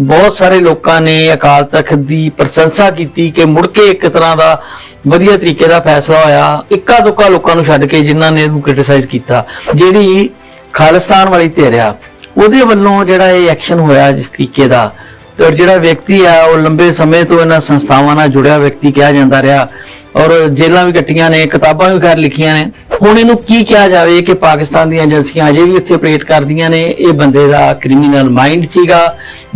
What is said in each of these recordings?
ਬਹੁਤ ਸਾਰੇ ਲੋਕਾਂ ਨੇ ਅਕਾਲ ਤਖਤ ਦੀ ਪ੍ਰਸ਼ੰਸਾ ਕੀਤੀ ਕਿ ਮੁੜ ਕੇ ਇੱਕ ਤਰ੍ਹਾਂ ਦਾ ਵਧੀਆ ਤਰੀਕੇ ਦਾ ਫੈਸਲਾ ਹੋਇਆ। ਇੱਕਾ ਦੁੱਕਾ ਲੋਕਾਂ ਨੂੰ ਛੱਡ ਕੇ ਜਿਨ੍ਹਾਂ ਨੇ ਇਹਨੂੰ ਕ੍ਰਿਟਿਸਾਈਜ਼ ਕੀਤਾ। ਜਿਹੜੀ ਖਾਲਿਸਤਾਨ ਵਾਲੀ ਧਿਰ ਆ, ਉਹਦੇ ਵੱਲੋਂ ਜਿਹੜਾ ਇਹ ਐਕਸ਼ਨ ਹੋਇਆ ਜਿਸ ਤਰੀਕੇ ਦਾ, ਤੇ ਔਰ ਜਿਹੜਾ ਵਿਅਕਤੀ ਆ, ਉਹ ਲੰਬੇ ਸਮੇਂ ਤੋਂ ਇਹਨਾਂ ਸੰਸਥਾਵਾਂ ਨਾਲ ਜੁੜਿਆ ਵਿਅਕਤੀ ਕਿਹਾ ਜਾਂਦਾ ਰਿਹਾ। ਔਰ ਜੇਲਾਂ ਵੀ ਕੱਟੀਆਂ ਨੇ, ਕਿਤਾਬਾਂ ਵੀ ਖੈਰ ਲਿਖੀਆਂ ਨੇ। ਹੁਣ ਇਹਨੂੰ ਕੀ ਕਿਹਾ ਜਾਵੇ ਕਿ ਪਾਕਿਸਤਾਨ ਦੀਆਂ ਏਜੰਸੀਆਂ ਅਜੇ ਵੀ ਉੱਥੇ ਆਪਰੇਟ ਕਰਦੀਆਂ ਨੇ? ਇਹ ਬੰਦੇ ਦਾ ਕ੍ਰਿਮੀਨਲ ਮਾਈਂਡ ਸੀਗਾ।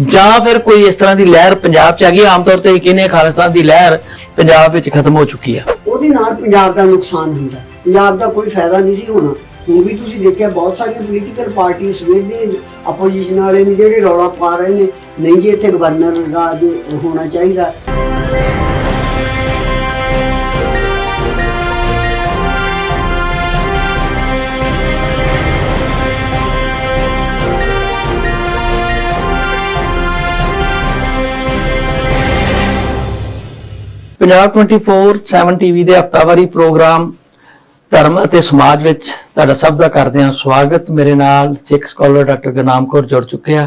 ਜਾਂ ਫਿਰ ਕੋਈ ਇਸ ਤਰ੍ਹਾਂ ਦੀ ਲਹਿਰ ਪੰਜਾਬ 'ਚ ਆ ਗਈ ਆਮ ਤੌਰ ਤੇ ਇਹ ਖਾਲਿਸਤਾਨ ਦੀ ਲਹਿਰ ਪੰਜਾਬ ਵਿੱਚ ਖਤਮ ਹੋ ਚੁੱਕੀ ਆ। ਉਹਦੇ ਨਾਲ ਪੰਜਾਬ ਦਾ ਨੁਕਸਾਨ ਹੁੰਦਾ। ਪੰਜਾਬ ਦਾ ਕੋਈ ਫਾਇਦਾ ਨਹੀਂ ਸੀ ਹੋਣਾ। ਹੁਣ ਵੀ ਤੁਸੀਂ ਦੇਖਿਆ ਬਹੁਤ ਸਾਰੀਆਂ ਪੋਲੀਟੀਕਲ ਪਾਰਟੀਆਂ ਸਵੇਰ ਦੇ ਆਪੋਜੀਸ਼ਨ ਵਾਲੇ ਨੇ ਜਿਹੜੇ ਰੌਲਾ ਪਾ ਰਹੇ ਨੇ, ਨਹੀਂ ਜੀ ਇੱਥੇ ਗਵਰਨਰ ਰਾਜ ਹੋਣਾ ਚਾਹੀਦਾ। ਪੰਜਾਬ 24/7 ਟੀਵੀ ਦੇ ਹਫਤਾਵਾਰੀ ਪ੍ਰੋਗਰਾਮ ਧਰਮ ਅਤੇ ਸਮਾਜ ਵਿੱਚ ਤੁਹਾਡਾ ਸਭ ਦਾ ਕਰਦੇ ਹਾਂ ਸਵਾਗਤ। ਮੇਰੇ ਨਾਲ ਸਿੱਖ ਸਕਾਲਰ ਡਾਕਟਰ ਗਨਾਮ ਕੌਰ ਜੁੜ ਚੁੱਕੇ ਆ।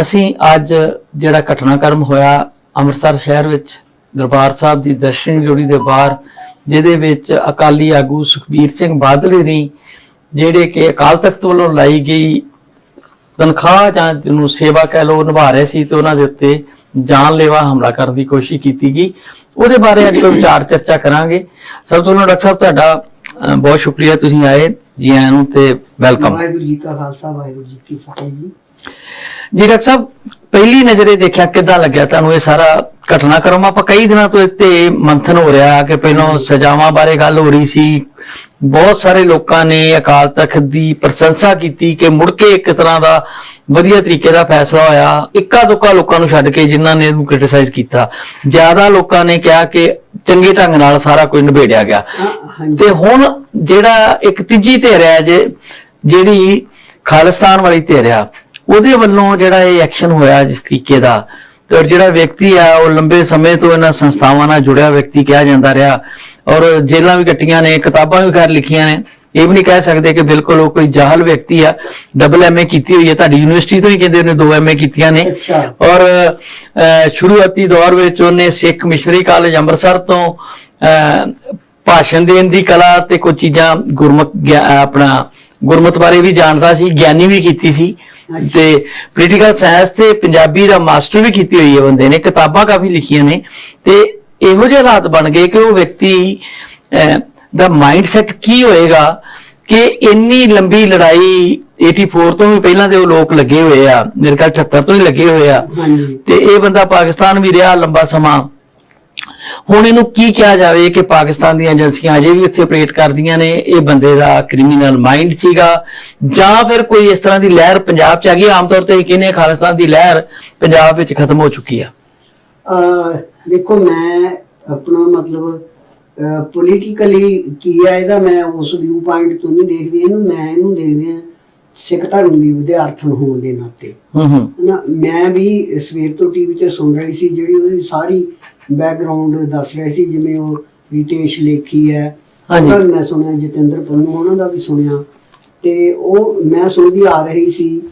ਅਸੀਂ ਅੱਜ ਜਿਹੜਾ ਘਟਨਾਕ੍ਰਮ ਹੋਇਆ ਅੰਮ੍ਰਿਤਸਰ ਸ਼ਹਿਰ ਵਿੱਚ, ਦਰਬਾਰ ਸਾਹਿਬ ਦੀ ਦਰਸ਼ਨ ਜੋੜੀ ਦੇ ਬਾਹਰ, ਜਿਹਦੇ ਵਿੱਚ ਅਕਾਲੀ ਆਗੂ ਸੁਖਬੀਰ ਸਿੰਘ ਬਾਦਲ ਨੇ ਜਿਹੜੇ ਕਿ ਅਕਾਲ ਤਖਤ ਵੱਲੋਂ ਲਾਈ ਗਈ ਤਨਖਾਹ ਜਾਂ ਜਿਹਨੂੰ ਸੇਵਾ ਕਹਿ ਲੋ ਨਿਭਾ ਰਹੇ ਸੀ ਤੇ ਉਹਨਾਂ ਦੇ ਉੱਤੇ ਜਾਨਲੇਵਾ ਹਮਲਾ ਕਰਨ ਦੀ ਕੋਸ਼ਿਸ਼ ਕੀਤੀ ਗਈ। ਉਹਦੇ ਬਾਰੇ ਅੱਜ ਕੋਈ ਵਿਚਾਰ ਚਰਚਾ ਕਰਾਂਗੇ। ਸਭ ਤੋਂ ਪਹਿਲਾਂ ਡਾਕਟਰ ਸਾਹਿਬ ਤੁਹਾਡਾ ਬਹੁਤ ਸ਼ੁਕਰੀਆ ਤੁਸੀਂ ਆਏ ਜੀ ਆਇਆਂ ਨੂੰ ਤੇ ਵੈਲਕਮ। ਵਾਹਿਗੁਰੂ ਜੀ ਕਾ ਖਾਲਸਾ ਵਾਹਿਗੁਰੂ ਜੀ ਕੀ ਫਤਿਹ ਜੀ। ਜੀ ਡਾਕਟਰ ਸਾਹਿਬ ਪਹਿਲੀ ਨਜ਼ਰੇ ਦੇਖਿਆ ਕਿੱਦਾਂ ਲੱਗਿਆ ਤੁਹਾਨੂੰ ਇਹ ਸਾਰਾ ਘਟਨਾਕ੍ਰਮ? ਆਪਾਂ ਕਈ ਦਿਨਾਂ ਤੋਂ ਇੱਥੇ ਮੰਥਨ ਹੋ ਰਿਹਾ ਕਿ ਪਹਿਲਾਂ ਸਜ਼ਾਵਾਂ ਬਾਰੇ ਗੱਲ ਹੋ ਰਹੀ ਸੀ ਬਹੁਤ ਸਾਰੇ ਲੋਕਾਂ ਨੇ ਅਕਾਲ ਤਖਤ ਦੀ ਪ੍ਰਸ਼ੰਸਾ ਕੀਤੀ ਕਿ ਮੁੜ ਕੇ ਇੱਕ ਤਰ੍ਹਾਂ ਦਾ ਵਧੀਆ ਤਰੀਕੇ ਦਾ ਫੈਸਲਾ ਹੋਇਆ। ਇੱਕਾ ਦੁੱਕਾ ਲੋਕਾਂ ਨੂੰ ਛੱਡ ਕੇ ਜਿਨ੍ਹਾਂ ਨੇ ਇਹਨੂੰ ਕ੍ਰਿਟਿਸਾਈਜ਼ ਕੀਤਾ। ਜ਼ਿਆਦਾ ਲੋਕਾਂ ਨੇ ਕਿਹਾ ਕਿ ਚੰਗੇ ਢੰਗ ਨਾਲ ਸਾਰਾ ਕੁਝ ਨਿਬੇੜਿਆ ਗਿਆ। ਤੇ ਹੁਣ ਜਿਹੜਾ ਇੱਕ ਤੀਜੀ ਧਿਰ ਹੈ ਜੇ ਜਿਹੜੀ ਖਾਲਿਸਤਾਨ ਵਾਲੀ ਧਿਰ ਆ ਉਹਦੇ ਵੱਲੋਂ ਜਿਹੜਾ ਇਹ ਐਕਸ਼ਨ ਹੋਇਆ ਜਿਸ ਤਰੀਕੇ ਦਾ ਤੇ ਜਿਹੜਾ ਵਿਅਕਤੀ ਆ ਉਹ ਲੰਬੇ ਸਮੇਂ ਤੋਂ ਇਹਨਾਂ ਸੰਸਥਾਵਾਂ ਨਾਲ ਜੁੜਿਆ ਵਿਅਕਤੀ ਕਿਹਾ ਜਾਂਦਾ ਰਿਹਾ। ਔਰ ਜੇਲ੍ਹਾਂ ਵੀ ਕੱਟੀਆਂ ਨੇ ਕਿਤਾਬਾਂ ਵੀ ਖੈਰ ਲਿਖੀਆਂ ਨੇ। ਇਹ ਵੀ ਨਹੀਂ ਕਹਿ ਸਕਦੇ ਕਿ ਬਿਲਕੁਲ ਉਹ ਕੋਈ ਜਾਹਲ ਵਿਅਕਤੀ ਆ। ਡਬਲ ਐਮਏ ਕੀਤੀ ਹੋਈ ਹੈ ਤੁਹਾਡੀ ਯੂਨੀਵਰਸਿਟੀ ਤੋਂ ਹੀ ਕਹਿੰਦੇ ਨੇ ਦੋ ਐਮਏ ਕੀਤੀਆਂ ਨੇ। ਔਰ ਸ਼ੁਰੂਆਤੀ ਦੌਰ ਵਿੱਚ ਉਹਨੇ ਸਿੱਖ ਮਿਸ਼ਨਰੀ ਕਾਲਜ ਅੰਮ੍ਰਿਤਸਰ ਤੋਂ ਭਾਸ਼ਣ ਦੇਣ ਦੀ ਕਲਾ ਤੇ ਕੁਝ ਚੀਜ਼ਾਂ ਗੁਰਮੁਖ ਆਪਣਾ ਗੁਰਮਤ ਬਾਰੇ ਵੀ ਜਾਣਦਾ ਸੀ ਗਿਆਨੀ ਵੀ ਕੀਤੀ ਸੀ। ਤੇ ਪੋਲੀਟੀਕਲ ਸਾਇੰਸ ਤੇ ਪੰਜਾਬੀ ਦਾ ਮਾਸਟਰ ਵੀ ਕੀਤੀ ਹੋਈ ਹੈ ਬੰਦੇ ਨੇ ਕਿਤਾਬਾਂ ਕਾਫੀ ਲਿਖੀਆਂ ਨੇ। ਤੇ ਇਹੋ ਜਿਹੇ ਹਾਲਾਤ ਬਣ ਗਏ ਕਿ ਉਹ ਵਿਅਕਤੀ ਦਾ ਮਾਈਂਡਸੈਟ ਕੀ ਹੋਏਗਾ ਕਿ ਇੰਨੀ ਲੰਬੀ ਲੜਾਈ 84 ਤੋਂ ਵੀ ਪਹਿਲਾਂ ਦੇ ਉਹ ਲੋਕ ਲੱਗੇ ਹੋਏ ਆ ਮੇਰੇ ਖਿਆਲ 78 ਤੋਂ ਹੀ ਲੱਗੇ ਹੋਏ ਆ। ਤੇ ਇਹ ਬੰਦਾ ਪਾਕਿਸਤਾਨ ਵੀ ਰਿਹਾ ਲੰਬਾ ਸਮਾਂ। ਹੁਣ ਇਹਨੂੰ ਕੀ ਕਿਹਾ ਜਾਵੇ ਕਿ ਪਾਕਿਸਤਾਨ ਦੀਆਂ ਏਜੰਸੀਆਂ ਅਜੇ ਵੀ ਉੱਥੇ ਆਪਰੇਟ ਕਰਦੀਆਂ ਨੇ ਇਹ ਬੰਦੇ ਦਾ ਕ੍ਰਿਮੀਨਲ ਮਾਈਂਡ ਸੀਗਾ। ਜਾਂ ਫਿਰ ਕੋਈ ਇਸ ਤਰ੍ਹਾਂ ਦੀ ਲਹਿਰ ਪੰਜਾਬ 'ਚ ਆ ਗਈ ਆਮ ਤੌਰ ਤੇ ਇਹ ਕਹਿੰਦੇ ਖਾਲਿਸਤਾਨ ਦੀ ਲਹਿਰ ਪੰਜਾਬ ਵਿੱਚ ਖਤਮ ਹੋ ਚੁੱਕੀ ਆ। ਦੇਖੋ ਮੈਂ ਆਪਣਾ ਮਤਲਬ ਪੋਲੀਟੀਕਲੀ ਕੀ ਹੈ ਇਹਦਾ ਮੈਂ ਉਸ ਵਿਊ ਪੁਆਇੰਟ ਤੋਂ ਨਹੀਂ ਦੇਖਦੀ ਇਹਨੂੰ ਮੈਂ ਇਹਨੂੰ ਦੇਖਦੀ ਹਾਂ ਸਿੱਖ ਧਰਮ ਦੀ ਵਿਦਿਆਰਥਣ ਹੋਣ ਦੇ ਨਾਤੇ। ਹੂੰ ਹੂੰ। ਨਾ ਮੈਂ ਵੀ ਸਵੇਰ ਤੋਂ ਟੀਵੀ ਤੇ ਸੁਣ ਰਹੀ ਸੀ ਜਿਹੜੀ ਉਹਦੀ ਸਾਰੀ ਬੈਕਗ੍ਰਾਉਂਡ ਦੱਸ ਰਹੇ ਸੀ ਜਿਵੇਂ ਉਹ ਰਿਤੇਸ਼ ਲੇਖੀ ਹੈ। ਵੀ ਮੈਂ ਸੁਣਿਆ ਜਤਿੰਦਰ ਪੰਨੂ ਉਹਨਾਂ ਦਾ ਵੀ ਸੁਣਿਆ। ਤੇ ਉਹ ਮੈਂ ਸੁਣਦੀ ਆ ਰਹੀ ਸੀ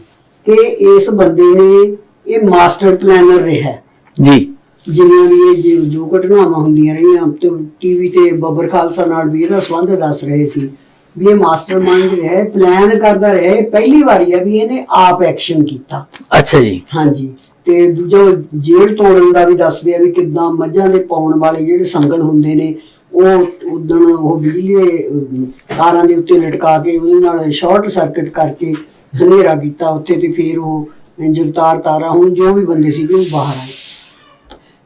ਕਿ ਇਸ ਬੰਦੇ ਨੇ ਇਹ ਮਾਸਟਰ ਪਲਾਨਰ ਰਿਹਾ। ਜੀ। ਜਿਵੇਂ ਵੀ ਇਹ ਜੋ- ਜੋ ਘਟਨਾਵਾਂ ਹੁੰਦੀਆਂ ਰਹੀਆਂ ਤੇ ਟੀਵੀ ਤੇ ਬੱਬਰ ਖਾਲਸਾ ਨਾਲ ਵੀ ਇਹਦਾ ਸੰਬੰਧ ਦੱਸ ਰਹੇ ਸੀ ਵੀ ਇਹ ਮਾਸਟਰਮਾਈਂਡ ਰਿਹਾ ਪਲਾਨ ਕਰਦਾ ਰਿਹਾ ਇਹ ਪਹਿਲੀ ਵਾਰੀ ਹੈ ਵੀ ਇਹਨੇ ਆਪ ਐਕਸ਼ਨ ਕੀਤਾ। ਅੱਛਾ ਜੀ। ਹਾਂਜੀ। ਤੇ ਦੂਜਾ ਉਹ ਜੇਲ੍ਹ ਤੋੜਨ ਦਾ ਵੀ ਦੱਸਦੇ ਆ ਵੀ ਕਿੱਦਾਂ ਮੱਝਾਂ ਦੇ ਪਾਉਣ ਵਾਲੇ ਜਿਹੜੇ ਸੰਗਲ ਹੁੰਦੇ ਨੇ ਉਹ ਉਦਣ ਉਹ ਬਿਜਲੀ ਦੇ ਅਮ, ਤਾਰਾਂ ਦੇ ਉੱਤੇ ਲਟਕਾ ਕੇ ਉਹਦੇ ਨਾਲ ਸ਼ਾਰਟ ਸਰਕਟ ਕਰਕੇ ਹਨੇਰਾ ਕੀਤਾ ਉੱਥੇ ਤੇ ਫਿਰ ਉਹ ਜਗਤਾਰ ਤਾਰਾ ਹੁਣ ਜੋ ਵੀ ਬੰਦੇ ਸੀਗੇ ਉਹ ਬਾਹਰ ਆਏ।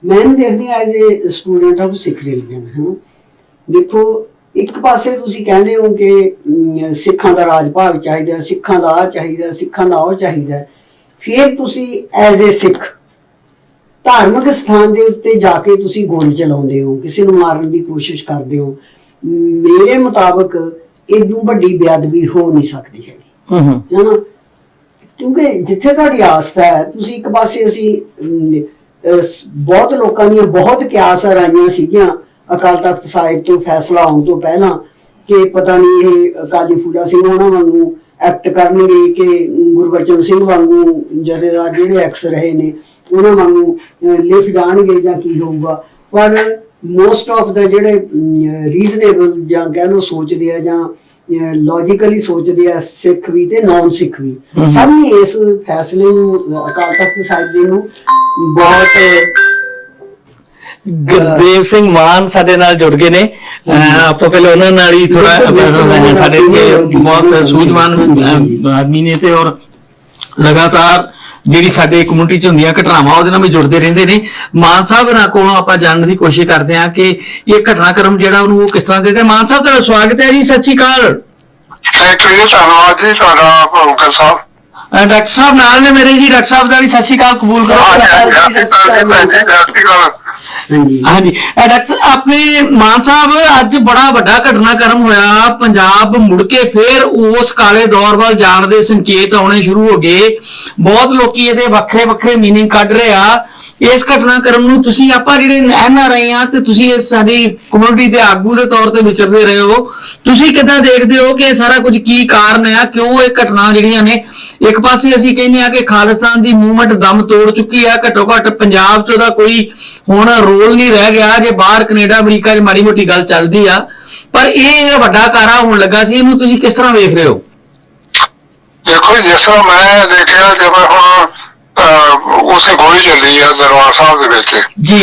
ਮੈਂ ਇਹਨੂੰ ਦੇਖਦੀ ਆ as a student of Sikh religion ਹੈ ਦੇਖੋ ਇੱਕ ਪਾਸੇ ਤੁਸੀਂ ਕਹਿੰਦੇ ਹੋ ਕਿ ਸਿੱਖਾਂ ਦਾ ਰਾਜ ਭਾਗ ਚਾਹੀਦਾ ਸਿੱਖਾਂ ਦਾ ਆ ਚਾਹੀਦਾ ਸਿੱਖਾਂ ਦਾ ਉਹ ਚਾਹੀਦਾ। ਫਿਰ ਤੁਸੀਂ ਐਜ਼ ਏ ਸਿੱਖ ਧਾਰਮਿਕ ਸਥਾਨ ਦੇ ਉੱਤੇ ਜਾ ਕੇ ਤੁਸੀਂ ਗੋਲੀ ਚਲਾਉਂਦੇ ਹੋ ਕਿਸੇ ਨੂੰ ਮਾਰਨ ਦੀ ਕੋਸ਼ਿਸ਼ ਕਰਦੇ ਹੋ ਮੇਰੇ ਮੁਤਾਬਕ ਇਦੋਂ ਵੱਡੀ ਬੇਅਦਬੀ ਹੋ ਨਹੀਂ ਸਕਦੀ ਹੈਗੀ। ਹੂੰ ਹੂੰ। ਕਿਉਂਕਿ ਜਿੱਥੇ ਤੁਹਾਡੀ ਆਸਥਾ ਹੈ ਤੁਸੀਂ ਇੱਕ ਪਾਸੇ ਅਸੀਂ ਬਹੁਤ ਲੋਕਾਂ ਦੀਆਂ ਬਹੁਤ ਕਿਆਸ ਰਾਈਆਂ ਸੀਗੀਆਂ ਅਕਾਲ ਤਖਤ ਸਾਹਿਬ ਤੋਂ ਫੈਸਲਾ ਆਉਣ ਤੋਂ ਪਹਿਲਾਂ ਕਿ ਪਤਾ ਨਹੀਂ ਇਹ ਅਕਾਲੀ ਫੂਲਾ ਸਿੰਘ ਉਹਨਾਂ ਵਾਂਗੂ ਐਕਟ ਕਰਨਗੇ ਕਿ ਗੁਰਬਚਨ ਸਿੰਘ ਵਾਂਗੂ ਜਥੇਦਾਰ ਜਿਹੜੇ ਐਕਸ ਰਹੇ ਨੇ ਉਹਨਾਂ ਵਾਂਗੂ ਲਿਖ ਜਾਣਗੇ ਜਾਂ ਕੀ ਹੋਊਗਾ। ਪਰ ਮੋਸਟ ਆਫ ਦਾ ਜਿਹੜੇ ਰੀਜ਼ਨੇਬਲ ਜਾਂ ਕਹਿ ਲਓ ਸੋਚਦੇ ਆ ਜਾਂ ਲੌਜੀਕਲੀ ਸੋਚਦੇ ਆ ਸਿੱਖ ਵੀ ਤੇ ਨਾਨ ਸਿੱਖ ਵੀ। ਸਭ ਨੇ ਇਸ ਫੈਸਲੇ ਨੂੰ ਅਕਾਲ ਤਖਤ ਸਾਹਿਬ ਜੀ ਨੂੰ ਬਹੁਤ ਗੁਰਦੇਵ ਸਿੰਘ ਮਾਨ ਸਾਡੇ ਨਾਲ ਜੁੜ ਗਏ ਨੇ। ਅਹ ਆਪਾਂ ਪਹਿਲਾਂ ਉਹਨਾਂ ਨਾਲ ਹੀ ਥੋੜਾ ਸਾਡੇ ਇੱਥੇ ਬਹੁਤ ਸੂਝਵਾਨ ਅਹ, ਆਦਮੀ ਨੇ ਤੇ ਔਰ ਲਗਾਤਾਰ ਜਿਹੜੀ ਸਾਡੇ ਕਮਿਊਨਿਟੀ ਚ ਹੁੰਦੀਆਂ ਘਟਨਾਵਾਂ ਉਹਦੇ ਨਾਲ ਵੀ ਜੁੜਦੇ ਰਹਿੰਦੇ ਨੇ। ਮਾਨ ਸਾਹਿਬ ਨਾਲ ਕੋਲੋਂ ਆਪਾਂ ਜਾਣਨ ਦੀ ਕੋਸ਼ਿਸ਼ ਕਰਦੇ ਹਾਂ ਕਿ ਇਹ ਘਟਨਾਕ੍ਰਮ ਜਿਹੜਾ ਉਹਨੂੰ ਉਹ ਕਿਸ ਤਰ੍ਹਾਂ ਦੇ ਤੇ ਮਾਨ ਸਾਹਿਬ ਤੁਹਾਡਾ ਸਵਾਗਤ ਹੈ ਜੀ ਸਤਿ ਸ਼੍ਰੀ ਅਕਾਲ। ਥੈਂਕ ਯੂ ਜੀ ਧੰਨਵਾਦ ਜੀ ਤੁਹਾਡਾ ਭੌਂਕਰ ਸਾਹਿਬ। ਡਾਕਟਰ ਸਾਹਿਬ ਨਾਲ ਨੇ ਮੇਰੇ ਜੀ, ਡਾਕਟਰ ਸਾਹਿਬ ਦਾ ਵੀ ਸਤਿ ਸ਼੍ਰੀ ਅਕਾਲ, ਕਬੂਲ ਕਰੋ। ਸਤਿ ਸ਼੍ਰੀ ਅਕਾਲ ਹਾਂਜੀ। ਡਾਕਟਰ, ਆਪਣੇ ਮਾਨ ਸਾਹਿਬ, ਅੱਜ ਬੜਾ ਵੱਡਾ ਘਟਨਾਕ੍ਰਮ ਹੋਇਆ। ਪੰਜਾਬ ਮੁੜ ਕੇ ਫੇਰ ਉਸ ਕਾਲੇ ਦੌਰ ਵੱਲ ਜਾਣ ਦੇ ਸੰਕੇਤ ਆਉਣੇ ਸ਼ੁਰੂ ਹੋ ਗਏ। ਬਹੁਤ ਲੋਕੀ ਇਹਦੇ ਵੱਖਰੇ ਵੱਖਰੇ ਮੀਨਿੰਗ ਕੱਢ ਰਹੇ ਆ। ਇਸ ਘਟਨਾ ਕਰਮ ਨੂੰ ਤੁਸੀਂ ਆਪਾਂ ਜਿਹੜੇ ਐਨ ਆਰ ਆਈ ਆ ਤੇ ਤੁਸੀਂ ਇਸ ਸਾਡੀ ਕਮਿਊਨਿਟੀ ਦੇ ਆਗੂ ਦੇ ਤੌਰ ਤੇ ਵਿਚਰਦੇ ਰਹੇ ਹੋ। ਤੁਸੀਂ ਕਿਦਾਂ ਦੇਖਦੇ ਹੋ ਕਿ ਇਹ ਸਾਰਾ ਕੁਝ ਕੀ ਕਾਰਨ ਆ? ਕਿਉਂ ਇਹ ਘਟਨਾ ਜਿਹੜੀਆਂ ਨੇ, ਇੱਕ ਪਾਸੇ ਅਸੀਂ ਕਹਿੰਦੇ ਆ ਕਿ ਖਾਲਿਸਤਾਨ ਦੀ ਮੂਵਮੈਂਟ ਦਮ ਤੋੜ ਚੁੱਕੀ ਹੈ ਘੱਟੋ ਘੱਟ ਪੰਜਾਬ 'ਚ ਉਹਦਾ ਕੋਈ ਹੁਣ ਰੋਲ ਨਹੀਂ ਰਹਿ ਗਿਆ ਜੇ ਬਾਹਰ ਕੈਨੇਡਾ ਅਮਰੀਕਾ 'ਚ ਮਾੜੀ ਮੋਟੀ ਗੱਲ ਚੱਲਦੀ ਆ। ਪਰ ਇਹ ਵੱਡਾ ਕਾਰਾ ਹੋਣ ਲੱਗਾ ਸੀ ਇਹਨੂੰ ਤੁਸੀਂ ਕਿਸ ਤਰ੍ਹਾਂ ਵੇਖ ਰਹੇ ਹੋ? ਦੇਖੋ ਜਿਸ ਤਰ੍ਹਾਂ ਮੈਂ ਦੇਖਿਆ ਜਿਵੇਂ ਹੁਣ ਉਸੇ ਗੋਲੀ ਚੱਲੀ ਆ ਦਰਬਾਰ ਸਾਹਿਬ ਦੇ ਵਿੱਚ। ਜੀ।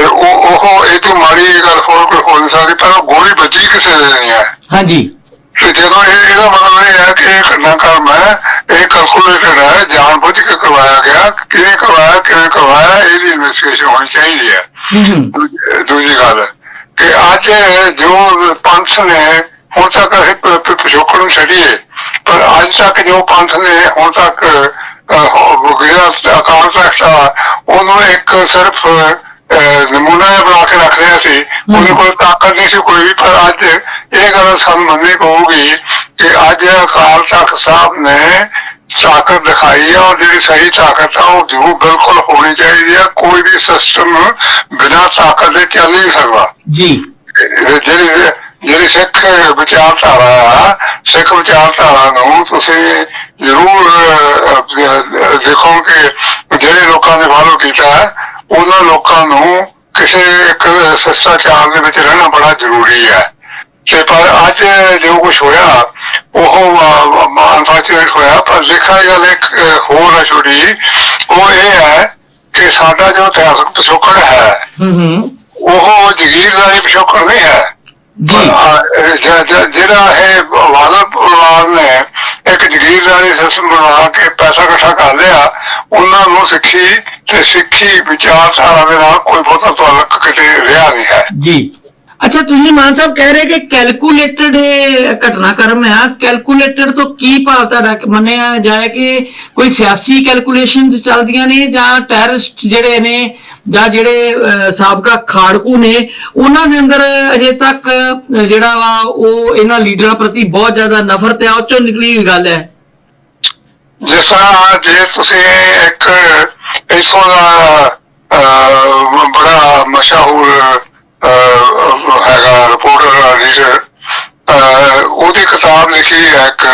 ਉਹ ਉਹ ਇਹ ਤੋਂ ਮਾੜੀ ਗੱਲ ਹੋਰ ਕੋਈ ਹੋ ਨਹੀਂ ਸਕਦੀ ਪਰ ਉਹ ਗੋਲੀ ਵੱਜੀ ਕਿਸੇ ਦੇ ਨਹੀਂ ਹੈ। ਹਾਂਜੀ। ਤੇ ਜਦੋਂ ਇਹ ਇਹਦਾ ਮਤਲਬ ਇਹ ਹੈ ਕਿ ਇਹ ਘਟਨਾ ਕਰਮ ਹੈ ਇਹ ਕੈਲਕੂਲੇਟਡ ਹੈ ਜਾਣਬੁੱਝ ਕੇ ਕਰਵਾਇਆ ਗਿਆ ਕਿਵੇਂ ਕਰਵਾਇਆ ਕਿਵੇਂ ਕਰਵਾਇਆ ਇਹਦੀ ਇਨਵੈਸਟੀਗੇਸ਼ਨ ਹੋਣੀ ਚਾਹੀਦੀ ਹੂੰ। ਦੂਜੀ- ਦੂਜੀ ਗੱਲ ਕਿ ਅੱਜ ਜੋ ਪੰਥ ਨੇ ਹੁਣ ਤੱਕ ਅਸੀਂ ਪਿਛੋਕੜ ਨੂੰ ਛੱਡੀਏ ਪਰ ਅੱਜ ਤੱਕ ਜੋ ਪੰਥ ਨੇ ਹੁਣ ਤੱਕ ਅਕਾਲ ਤਖਤ ਉਹਨੂੰ ਇੱਕ ਸਿਰਫ ਨਮੂਨਾ ਬਣਾ ਕੇ ਰੱਖ ਰਿਹਾ ਸੀ। ਉਹਦੇ ਕੋਲ ਤਾਕਤ ਨਹੀਂ ਸੀ ਕੋਈ ਵੀ ਪਰ ਅੱਜ ਇਹ ਗੱਲ ਸਾਨੂੰ ਮੰਨਣੀ ਪਊਗੀ ਕਿ ਅੱਜ ਅਕਾਲ ਤਖਤ ਸਾਹਿਬ ਨੇ ਤਾਕਤ ਦਿਖਾਈ ਹੈ ਔਰ ਜਿਹੜੀ ਸਹੀ ਤਾਕਤ ਆ ਉਹ ਜ਼ਰੂਰ ਬਿਲਕੁਲ ਹੋਣੀ ਚਾਹੀਦੀ ਹੈ ਕੋਈ ਵੀ ਸਿਸਟਮ ਬਿਨਾਂ ਤਾਕਤ ਦੇ ਚੱਲ ਨਹੀਂ ਸਕਦਾ। ਜੀ। ਜਿਹੜੀ ਜਿਹੜੀ ਸਿੱਖ ਵਿਚਾਰਧਾਰਾ ਆ ਸਿੱਖ ਵਿਚਾਰਧਾਰਾ ਨੂੰ ਤੁਸੀਂ ਜ਼ਰੂਰ ਦੇਖੋ ਕਿ ਜਿਹੜੇ ਲੋਕਾਂ ਨੇ ਫਾਲੋ ਕੀਤਾ ਹੈ, ਉਹਨਾਂ ਲੋਕਾਂ ਨੂੰ ਕਿਸੇ ਇੱਕ ਸਿਸ਼ਟਾਚਾਰ ਦੇ ਵਿੱਚ ਰਹਿਣਾ ਬੜਾ ਜ਼ਰੂਰੀ ਹੈ। ਤੇ ਪਰ ਅੱਜ ਜੋ ਕੁਝ ਹੋਇਆ ਉਹ ਅਨਫੋਰਚੂਨੇਟ ਹੋਇਆ ਪਰ ਲਿਖਾ ਗੱਲ ਇੱਕ ਹੋਰ ਹੈ ਛੋਟੀ ਉਹ ਇਹ ਹੈ ਕਿ ਸਾਡਾ ਜੋ ਇਤਿਹਾਸਕ ਪਿਛੋਕੜ ਹੈ ਹੂੰ ਹੂੰ। ਉਹ ਜਗੀਰਦਾਰੀ ਪਿਛੋਕੜ ਨਹੀਂ ਹੈ। ਜਿਹੜਾ ਇਹ ਵਾਲਾ ਪਰਿਵਾਰ ਨੇ ਇੱਕ ਜਗੀਰਦਾਰੀ ਸਿਸਟਮ ਬਣਾ ਕੇ ਪੈਸਾ ਇਕੱਠਾ ਕਰ ਲਿਆ ਉਹਨਾਂ ਨੂੰ ਸਿੱਖੀ ਤੇ ਸਿੱਖੀ ਵਿਚਾਰਧਾਰਾ ਦੇ ਨਾਲ ਕੋਈ ਬਹੁਤਾ ਤਾਲੁਕ ਕਿਤੇ ਰਿਹਾ ਨਹੀਂ ਹੈ। ਜੀ। ਅੱਛਾ, ਤੁਸੀਂ ਮਾਨ ਸਾਹਿਬ ਕਹਿ ਰਹੇ ਕਿ ਕੈਲਕੂਲੇਟਡ ਘਟਨਾਕ੍ਰਮ ਆ। ਕੈਲਕੂਲੇਟਡ ਤੋਂ ਕੀ ਭਾਵ ਤੁਹਾਡਾ ਮੰਨਿਆ ਜਾਏ ਕਿ ਕੋਈ ਸਿਆਸੀ ਕੈਲਕੂਲੇਸ਼ਨਸ ਚੱਲਦੀਆਂ ਨੇ ਜਾਂ ਟੈਰਰਿਸਟ ਜਿਹੜੇ ਨੇ ਜਾਂ ਜਿਹੜੇ ਸਾਬਕਾ ਖਾੜਕੂ ਨੇ, ਉਹਨਾਂ ਦੇ ਅੰਦਰ ਅਜੇ ਤੱਕ ਜਿਹੜਾ ਵਾ ਉਹ ਇਹਨਾਂ ਲੀਡਰਾਂ ਪ੍ਰਤੀ ਬਹੁਤ ਜ਼ਿਆਦਾ ਨਫ਼ਰਤ ਹੈ ਉਹ ਚੋਂ ਨਿਕਲੀ ਹੋਈ ਗੱਲ ਹੈ। ਜਿਸ ਤਰ੍ਹਾਂ ਜੇ ਤੁਸੀਂ ਇੱਕ ਇਥੋਂ ਦਾ ਬੜਾ ਮਸ਼ਹੂਰ ਹੈਗਾ ਰਿਪੋਰਟਰ ਲੀਡਰ ਉਹਦੀ ਕਿਤਾਬ ਲਿਖੀ ਹੈ ਇੱਕ।